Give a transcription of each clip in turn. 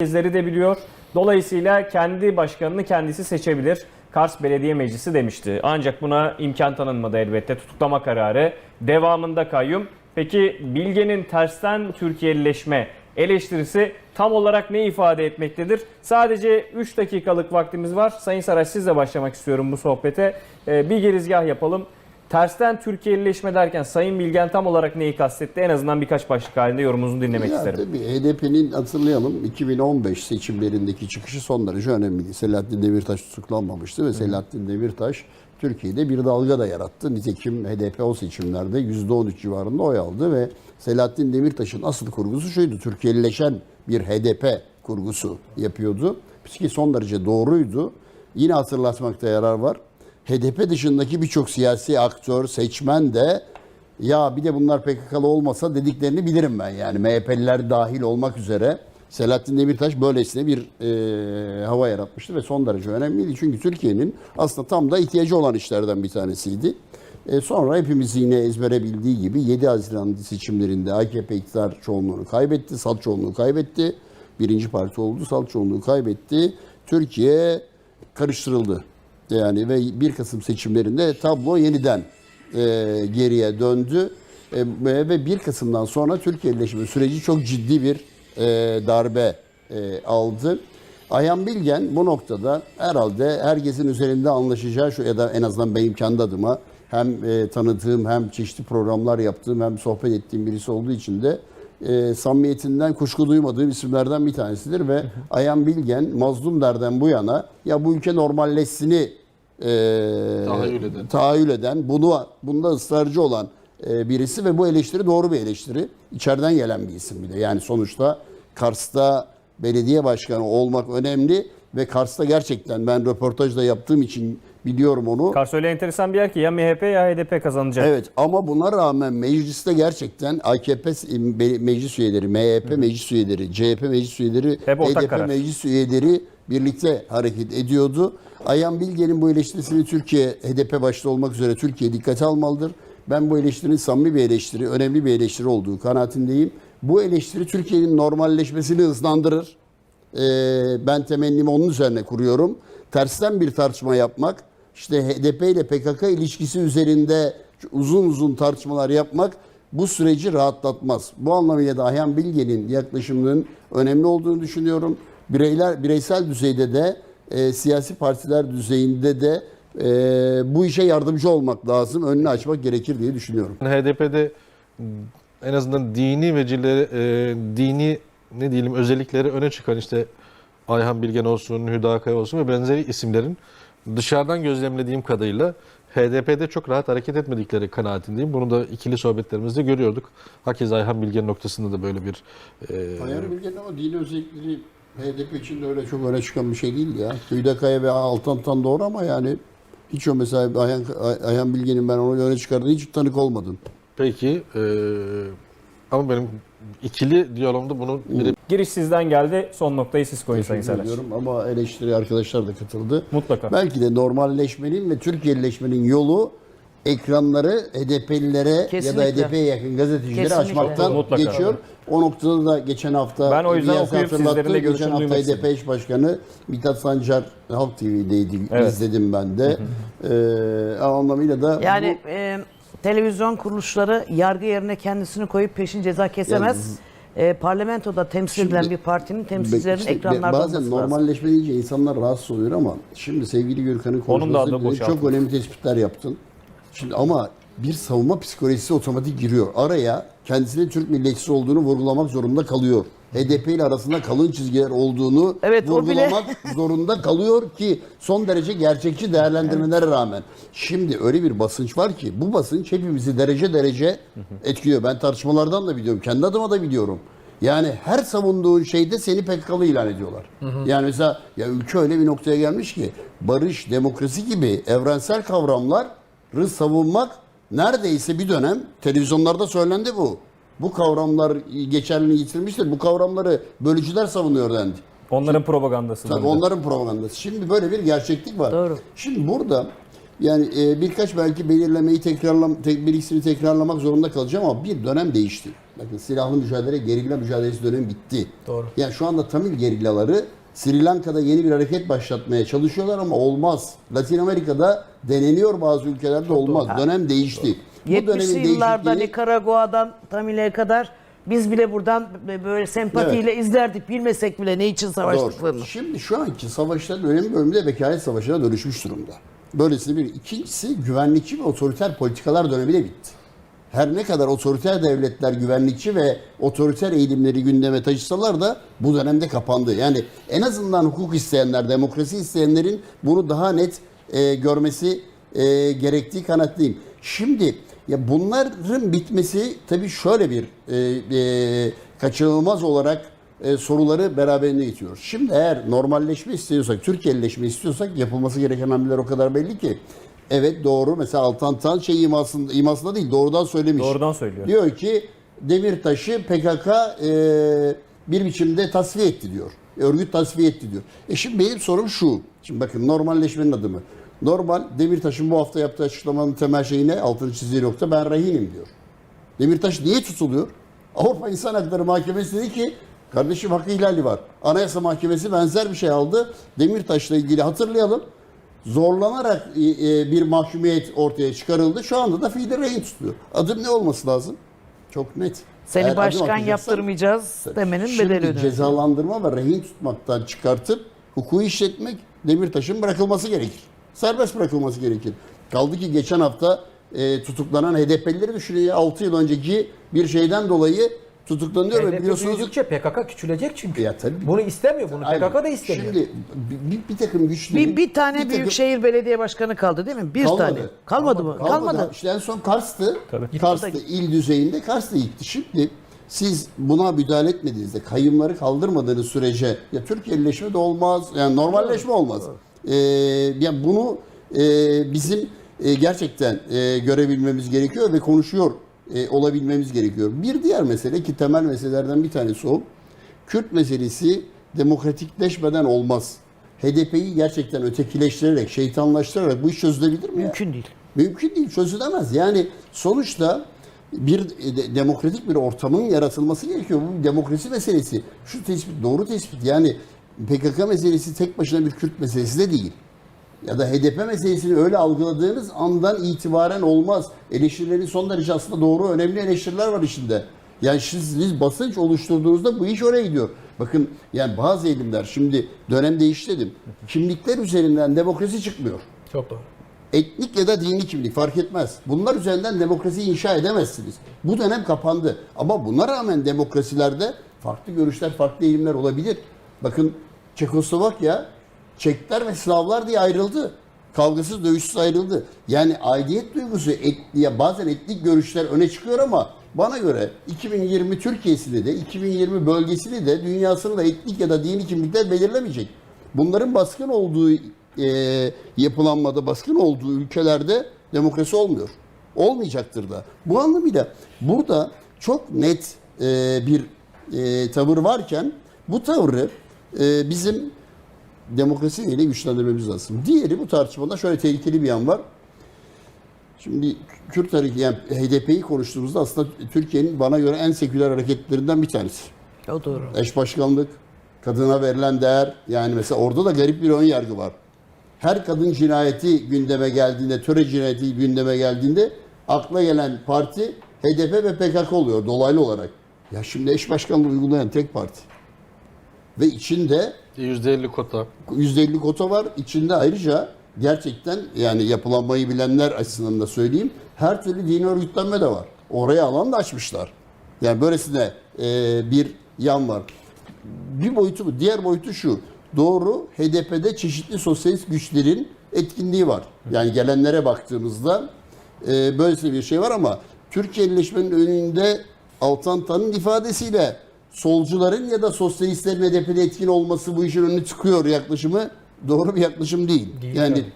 merkezleri de biliyor. Dolayısıyla kendi başkanını kendisi seçebilir. Kars Belediye Meclisi demişti. Ancak buna imkan tanınmadı elbette. Tutuklama kararı devamında kayyum. Peki Bilge'nin tersten Türkiye'lileşme eleştirisi tam olarak ne ifade etmektedir? Sadece 3 dakikalık vaktimiz var. Sayın Saraç sizle başlamak istiyorum bu sohbete. Ee, bir girizgah yapalım. Tersten Türkiye'lileşme derken Sayın Bilgen tam olarak neyi kastetti? En azından birkaç başlık halinde yorumunuzu dinlemek Ya isterim. tabii HDP'nin hatırlayalım 2015 seçimlerindeki çıkışı son derece önemliydi. Selahattin Demirtaş tutuklanmamıştı ve Selahattin Demirtaş Türkiye'de bir dalga da yarattı. Nitekim HDP o seçimlerde %13 civarında oy aldı ve Selahattin Demirtaş'ın asıl kurgusu şuydu. Türkiye'lileşen bir HDP kurgusu yapıyordu. Ki son derece doğruydu. Yine hatırlatmakta yarar var. HDP dışındaki birçok siyasi aktör, seçmen de ya bir de bunlar PKK'lı olmasa dediklerini bilirim ben yani. MHP'liler dahil olmak üzere Selahattin Demirtaş böylesine bir e, hava yaratmıştı ve son derece önemliydi. Çünkü Türkiye'nin aslında tam da ihtiyacı olan işlerden bir tanesiydi. E, sonra hepimiz yine ezbere bildiği gibi 7 Haziran seçimlerinde AKP iktidar çoğunluğunu kaybetti, salt çoğunluğu kaybetti. Birinci parti oldu, salt çoğunluğu kaybetti. Türkiye karıştırıldı. Yani ve 1 Kasım seçimlerinde tablo yeniden e, geriye döndü. E, ve 1 Kasım'dan sonra Türkiye'leşme süreci çok ciddi bir e, darbe e, aldı. Ayhan Bilgen bu noktada herhalde herkesin üzerinde anlaşacağı şu ya da en azından benim kendi adıma hem e, tanıdığım hem çeşitli programlar yaptığım hem sohbet ettiğim birisi olduğu için de e, samimiyetinden kuşku duymadığım isimlerden bir tanesidir ve Ayhan Bilgen mazlum derden bu yana ya bu ülke normalleşsini e, Tahayyül eden. tahayyül eden, bunu bunda ısrarcı olan e, birisi ve bu eleştiri doğru bir eleştiri. İçeriden gelen bir isim bir de. Yani sonuçta Kars'ta belediye başkanı olmak önemli ve Kars'ta gerçekten ben röportajda yaptığım için biliyorum onu. Kars öyle enteresan bir yer ki ya MHP ya HDP kazanacak. Evet ama buna rağmen mecliste gerçekten AKP me- meclis üyeleri, MHP meclis üyeleri, CHP meclis üyeleri, Hep HDP karar. meclis üyeleri birlikte hareket ediyordu. Ayhan Bilge'nin bu eleştirisini Türkiye, HDP başta olmak üzere Türkiye dikkate almalıdır. Ben bu eleştirinin samimi bir eleştiri, önemli bir eleştiri olduğu kanaatindeyim. Bu eleştiri Türkiye'nin normalleşmesini hızlandırır. Ee, ben temennimi onun üzerine kuruyorum. Tersten bir tartışma yapmak, işte HDP ile PKK ilişkisi üzerinde uzun uzun tartışmalar yapmak bu süreci rahatlatmaz. Bu anlamıyla da Ayhan Bilge'nin yaklaşımının önemli olduğunu düşünüyorum. Bireyler bireysel düzeyde de e, siyasi partiler düzeyinde de e, bu işe yardımcı olmak lazım, önünü açmak gerekir diye düşünüyorum. HDP'de en azından dini vecileri, e, dini ne diyelim özellikleri öne çıkan işte Ayhan Bilgen olsun, Hüda Kaya olsun ve benzeri isimlerin dışarıdan gözlemlediğim kadarıyla HDP'de çok rahat hareket etmedikleri kanaatindeyim. Bunu da ikili sohbetlerimizde görüyorduk. Hakeza Ayhan Bilgen noktasında da böyle bir e, Ayhan Bilge'nin ama dini özellikleri HDP için de öyle çok öne çıkan bir şey değil ya. Hüdakaya ve Altan'tan doğru ama yani hiç o mesela Ayhan, Ayhan Bilge'nin ben onu öne çıkardığını hiç tanık olmadım. peki e, ama benim ikili diyalogumda bunu bire Giriş sizden geldi. Son noktayı siz koyun Sayın ediyorum ama eleştiri arkadaşlar da katıldı. Mutlaka. Belki de normalleşmenin ve Türkiye'leşmenin yolu ekranları HDP'lilere ya da Kesinlikle. HDP'ye yakın gazetecilere Kesinlikle. açmaktan Mutlaka. geçiyor. O noktada da geçen hafta Ben o yüzden Riyaz okuyup hatırlattı. sizlerin de Geçen görüşünü hafta duymak HDP eş başkanı Mithat Sancar Halk TV'deydi. Evet. izledim ben de. Ee, anlamıyla da Yani e, televizyon kuruluşları yargı yerine kendisini koyup peşin ceza kesemez. E, parlamentoda temsil edilen Şimdi- bir partinin temsilcilerinin işte ekranlarda bazen normalleşme deyince insanlar rahatsız oluyor ama şimdi sevgili Gürkan'ın Onun da konuşması adını bile boşaltın. çok önemli tespitler yaptın. Şimdi ama bir savunma psikolojisi otomatik giriyor. Araya kendisinin Türk milliyetçisi olduğunu vurgulamak zorunda kalıyor. HDP ile arasında kalın çizgiler olduğunu Evet, o bile- vurgulamak zorunda kalıyor ki son derece gerçekçi değerlendirmelere rağmen. Şimdi öyle bir basınç var ki bu basınç hepimizi derece derece etkiliyor. Ben tartışmalardan da biliyorum. Kendi adıma da biliyorum. Yani her savunduğun şeyde seni PKK'lı ilan ediyorlar. Yani mesela ya ülke öyle bir noktaya gelmiş ki barış, demokrasi gibi evrensel kavramları savunmak neredeyse bir dönem televizyonlarda söylendi bu. Bu kavramlar geçerliliğini yitirmiştir. Bu kavramları bölücüler savunuyor dendi. Onların propagandası. Tabii onların propagandası. Şimdi böyle bir gerçeklik var. Doğru. Şimdi burada yani e, birkaç belki belirlemeyi tekrarlam tek, bir ikisini tekrarlamak zorunda kalacağım ama bir dönem değişti. Bakın silahlı mücadele, gerilla mücadelesi dönemi bitti. Doğru. Yani şu anda Tamil gerillaları Sri Lanka'da yeni bir hareket başlatmaya çalışıyorlar ama olmaz. Latin Amerika'da deneniyor bazı ülkelerde olmaz. Dönem değişti. Bu 70'li dönemin yıllarda Nikaragua'dan Tamil'e kadar biz bile buradan böyle sempatiyle izlerdik. Bilmesek bile ne için savaştıklarını. Doğru. Şimdi şu anki savaşların önemli bölümü de vekalet savaşına dönüşmüş durumda. Böylesine bir. İkincisi güvenlikçi ve otoriter politikalar dönemi de bitti. Her ne kadar otoriter devletler güvenlikçi ve otoriter eğilimleri gündeme taşısalar da bu dönemde kapandı. Yani en azından hukuk isteyenler, demokrasi isteyenlerin bunu daha net e, görmesi e, gerektiği kanatlıyım. Şimdi ya bunların bitmesi tabii şöyle bir e, e, kaçınılmaz olarak e, soruları beraberinde getiriyor. Şimdi eğer normalleşme istiyorsak, Türkiye'lileşme istiyorsak yapılması gereken hamleler o kadar belli ki. Evet doğru. Mesela Altan Tan şey imasında, imasında değil doğrudan söylemiş. Doğrudan söylüyor. Diyor ki Demirtaş'ı PKK e, bir biçimde tasfiye etti diyor. Örgüt tasfiye etti diyor. E şimdi benim sorum şu. Şimdi bakın normalleşmenin adı mı? Normal Demirtaş'ın bu hafta yaptığı açıklamanın temel şeyi ne? Altını çizdiği nokta ben rehinim diyor. Demirtaş niye tutuluyor? Avrupa İnsan Hakları Mahkemesi dedi ki kardeşim hakkı ihlali var. Anayasa Mahkemesi benzer bir şey aldı. Demirtaş'la ilgili hatırlayalım. Zorlanarak e, e, bir mahkumiyet ortaya çıkarıldı. Şu anda da fiili rehin tutuyor. Adım ne olması lazım? Çok net. Seni Eğer başkan yaptırmayacağız demenin Şimdi bedeli ödenecek. cezalandırma ve rehin tutmaktan çıkartıp hukuku işletmek Demirtaş'ın bırakılması gerekir. Serbest bırakılması gerekir. Kaldı ki geçen hafta e, tutuklanan HDP'lileri düşünün ya 6 yıl önceki bir şeyden dolayı tutuklanıyor ve HDP biliyorsunuz büyüdükçe PKK küçülecek çünkü. Ya tabii. Bunu istemiyor. Bunu Aynen. PKK da istemiyor. Şimdi bir, bir, bir takım güçlerin Bir, bir tane takım- büyükşehir belediye başkanı kaldı değil mi? Bir Kalmadı. tane. Kalmadı, mı? Kalmadı. Kalmadı. İşte en son Kars'tı. Tabii. Kars'tı. il düzeyinde Kars'ta gitti. Şimdi siz buna müdahale etmediğinizde, kayımları kaldırmadığınız sürece ya Türkiye'lileşme de olmaz, yani normalleşme olmaz. Ee, yani bunu e, bizim e, gerçekten e, görebilmemiz gerekiyor ve konuşuyor e, olabilmemiz gerekiyor. Bir diğer mesele ki temel meselelerden bir tanesi o. Kürt meselesi demokratikleşmeden olmaz. HDP'yi gerçekten ötekileştirerek, şeytanlaştırarak bu iş çözülebilir mi? ya? Mümkün değil. Mümkün değil, çözülemez. Yani sonuçta bir de- demokratik bir ortamın yaratılması gerekiyor. Bu demokrasi meselesi. Şu tespit, doğru tespit. Yani PKK meselesi tek başına bir Kürt meselesi de değil. Ya da HDP meselesini öyle algıladığınız andan itibaren olmaz. Eleştirilerin son derece aslında doğru, önemli eleştiriler var içinde. Yani siz, siz basınç oluşturduğunuzda bu iş oraya gidiyor. Bakın yani bazı eğilimler şimdi dönem değişti dedim. Kimlikler üzerinden demokrasi çıkmıyor Çok doğru. Etnik ya da dini kimlik fark etmez. Bunlar üzerinden demokrasi inşa edemezsiniz. Bu dönem kapandı. Ama buna rağmen demokrasilerde farklı görüşler, farklı eğilimler olabilir. Bakın Çekoslovakya Çekler ve Slavlar diye ayrıldı. Kavgasız dövüşsüz ayrıldı. Yani aidiyet duygusu et, ya bazen etnik görüşler öne çıkıyor ama bana göre 2020 Türkiye'sini de 2020 bölgesini de dünyasını da etnik ya da dini kimlikler belirlemeyecek. Bunların baskın olduğu e, yapılanmada baskın olduğu ülkelerde demokrasi olmuyor. Olmayacaktır da. Bu anlamıyla burada çok net e, bir e, tavır varken bu tavrı e, bizim demokrasiyle güçlendirmemiz lazım. Diğeri bu tartışmada şöyle tehlikeli bir yan var. Şimdi Kürt hareketi yani HDP'yi konuştuğumuzda aslında Türkiye'nin bana göre en seküler hareketlerinden bir tanesi O doğru. eş başkanlık, kadına verilen değer yani mesela orada da garip bir ön yargı var. Her kadın cinayeti gündeme geldiğinde, töre cinayeti gündeme geldiğinde akla gelen parti HDP ve PKK oluyor dolaylı olarak. Ya şimdi eş başkanlığı uygulayan tek parti. Ve içinde %50 kota. %50 kota var. İçinde ayrıca gerçekten yani yapılanmayı bilenler açısından da söyleyeyim. Her türlü dini örgütlenme de var. Oraya alan da açmışlar. Yani böylesine e, bir yan var. Bir boyutu bu. Diğer boyutu şu. Doğru HDP'de çeşitli sosyalist güçlerin etkinliği var. Yani gelenlere baktığımızda e, böylesine bir şey var ama Türkiye'lileşmenin önünde Altantan'ın ifadesiyle solcuların ya da sosyalistlerin HDP'de etkin olması bu işin önüne çıkıyor yaklaşımı doğru bir yaklaşım değil. Değil yani tabii.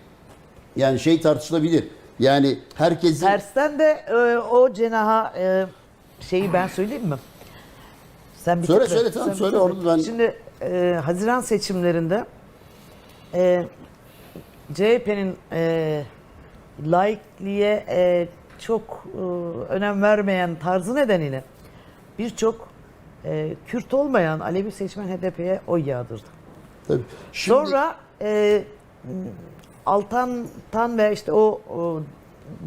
yani şey tartışılabilir. Yani herkesin Tersten de e, o cenaha e, şeyi ben söyleyeyim mi? Sen Söyle, bitir de. söyle, tamam, Sen söyle, orada ben- Şimdi e, Haziran seçimlerinde e, CHP'nin e, laikliğe e, çok e, önem vermeyen tarzı nedeniyle birçok e, Kürt olmayan Alevi seçmen HDP'ye oy yağdırdı. Tabii. Şimdi, Sonra e, Altan Tan ve işte o, o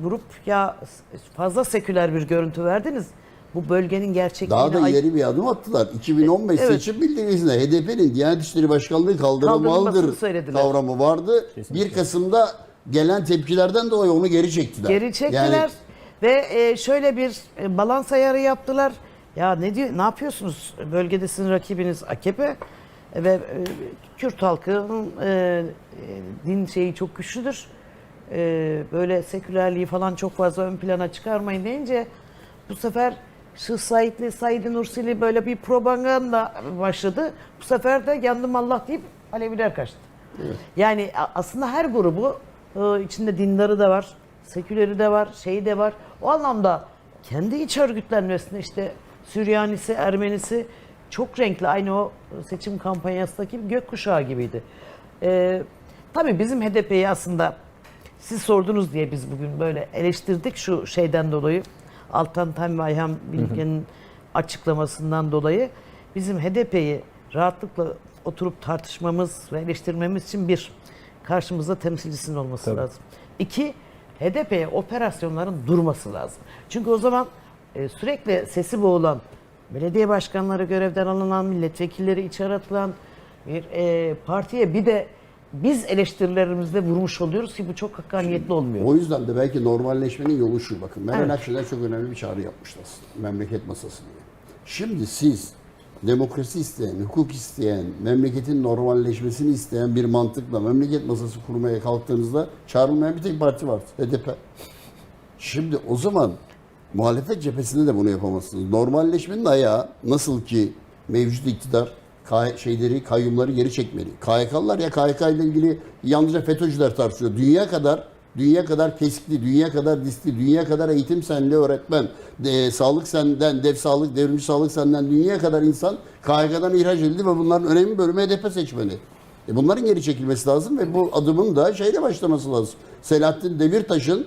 grup ya fazla seküler bir görüntü verdiniz. Bu bölgenin gerçekliğine daha da ileri bir adım attılar. 2015 Evet. seçim bildirisinde HDP'nin Diyanet İşleri Başkanlığı kaldırılmalıdır kavramı vardı. 1 Kasım'da gelen tepkilerden dolayı onu geri çektiler. Geri çektiler Yani ve e, şöyle bir e, balans ayarı yaptılar. Ya ne diyor ne yapıyorsunuz? Bölgede sizin rakibiniz AKP ve e, Kürt halkının din şeyi çok güçlüdür. Böyle sekülerliği falan çok fazla ön plana çıkarmayın deyince bu sefer Şıh Saidli, Said Nursili böyle bir propaganda başladı. Bu sefer de yandım Allah deyip Aleviler kaçtı. Yani aslında her grubu e, içinde dindarı da var, seküleri de var, şeyi de var. O anlamda kendi iç örgütlenmesinde işte Süryanisi, Ermenisi çok renkli. Aynı o seçim kampanyasındaki gökkuşağı gibiydi. E, tabii bizim HDP'yi aslında siz sordunuz diye biz bugün böyle eleştirdik şu şeyden dolayı. Altan Tan ve Ayhan Bilge'nin açıklamasından dolayı bizim HDP'yi rahatlıkla oturup tartışmamız ve eleştirmemiz için bir, karşımızda temsilcisinin olması lazım. İki, HDP'ye operasyonların durması lazım. Çünkü o zaman e, sürekli sesi boğulan, belediye başkanları görevden alınan, milletvekilleri içeri atılan bir e, partiye bir de biz eleştirilerimizde vurmuş oluyoruz ki bu çok hakkaniyetli olmuyor. O yüzden de belki normalleşmenin yolu şu. Bakın Meral Evet. Akşener çok önemli bir çağrı yapmıştı aslında. Memleket masası diye. Şimdi siz demokrasi isteyen, hukuk isteyen, memleketin normalleşmesini isteyen bir mantıkla memleket masası kurmaya kalktığınızda çağrılmayan bir tek parti var. HDP. Şimdi o zaman muhalefet cephesinde de bunu yapamazsınız. Normalleşmenin ayağı nasıl ki mevcut iktidar K- şeyleri, kayyumları geri çekmeli. KYK'lılar ya KYK ile ilgili yalnızca FETÖ'cüler tartışıyor. Dünya kadar dünya kadar keskli, dünya kadar diskli, dünya kadar eğitim senli öğretmen, de, sağlık senden, dev sağlık, devrimci sağlık senden dünya kadar insan KYK'dan ihraç edildi ve bunların önemli bölümü HDP seçmeni. E bunların geri çekilmesi lazım ve bu adımın da şeyle başlaması lazım. Selahattin Demirtaş'ın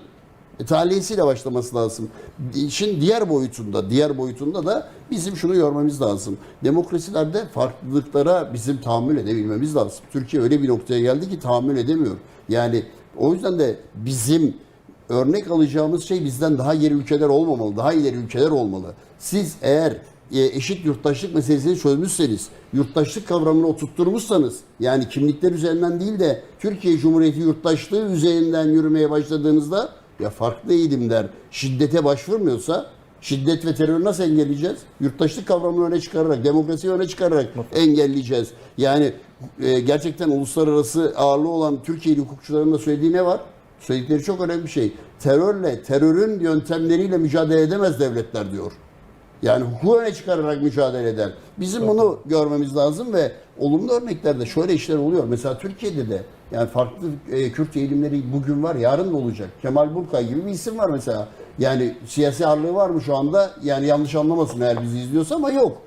e, talihisiyle başlaması lazım. İşin diğer boyutunda, diğer boyutunda da bizim şunu görmemiz lazım. Demokrasilerde farklılıklara bizim tahammül edebilmemiz lazım. Türkiye öyle bir noktaya geldi ki tahammül edemiyor. Yani o yüzden de bizim örnek alacağımız şey bizden daha geri ülkeler olmamalı, daha ileri ülkeler olmalı. Siz eğer e, eşit yurttaşlık meselesini çözmüşseniz, yurttaşlık kavramını oturtturmuşsanız, yani kimlikler üzerinden değil de Türkiye Cumhuriyeti yurttaşlığı üzerinden yürümeye başladığınızda ya farklı eğilimler şiddete başvurmuyorsa şiddet ve terörü nasıl engelleyeceğiz? Yurttaşlık kavramını öne çıkararak, demokrasiyi öne çıkararak engelleyeceğiz. Yani e, gerçekten uluslararası ağırlığı olan Türkiye'li hukukçuların da söylediği ne var? Söyledikleri çok önemli bir şey. Terörle, terörün yöntemleriyle mücadele edemez devletler diyor. Yani hukuku öne çıkararak mücadele eder. Bizim bunu görmemiz lazım ve olumlu örneklerde şöyle işler oluyor. Mesela Türkiye'de de yani farklı e, Kürt eğilimleri bugün var, yarın da olacak. Kemal Burkay gibi bir isim var mesela. Yani siyasi ağırlığı var mı şu anda? Yani yanlış anlamasın eğer bizi izliyorsa ama yok.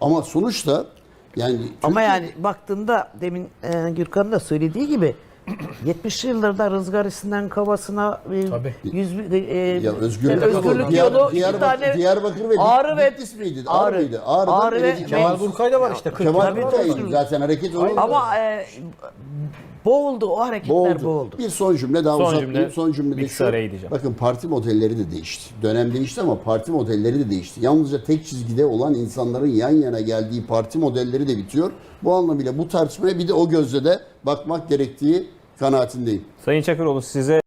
Ama sonuçta yani Ama Türkiye- yani baktığında demin e, Gürkan'ın da söylediği gibi 70'li yıllarda rızgarisinden kavasına e, Tabii. yüz, e, ya özgürlük, e, özgürlük Diyar- yolu iki Diyarbakır, tane Diyarbakır ve Ağrı ve- Bitlis miydi? Ağrı, Ağrı. mıydı? Ağrı'dan Ağrı ve- Kemal Burkay da var işte. kırk Kemal Burkay'dı orada. zaten hareket olur. ama e, boğuldu o hareketler Boğuldu. boğuldu. Bir son cümle daha Son uzatmayayım. cümle, son cümle de bir şu. araya gideceğim. Bakın parti modelleri de değişti. Dönem değişti ama parti modelleri de değişti. Yalnızca tek çizgide olan insanların yan yana geldiği parti modelleri de bitiyor. Bu anlamıyla bu tartışmaya bir de o gözle de bakmak gerektiği kanaatindeyim. Sayın Çakıroğlu size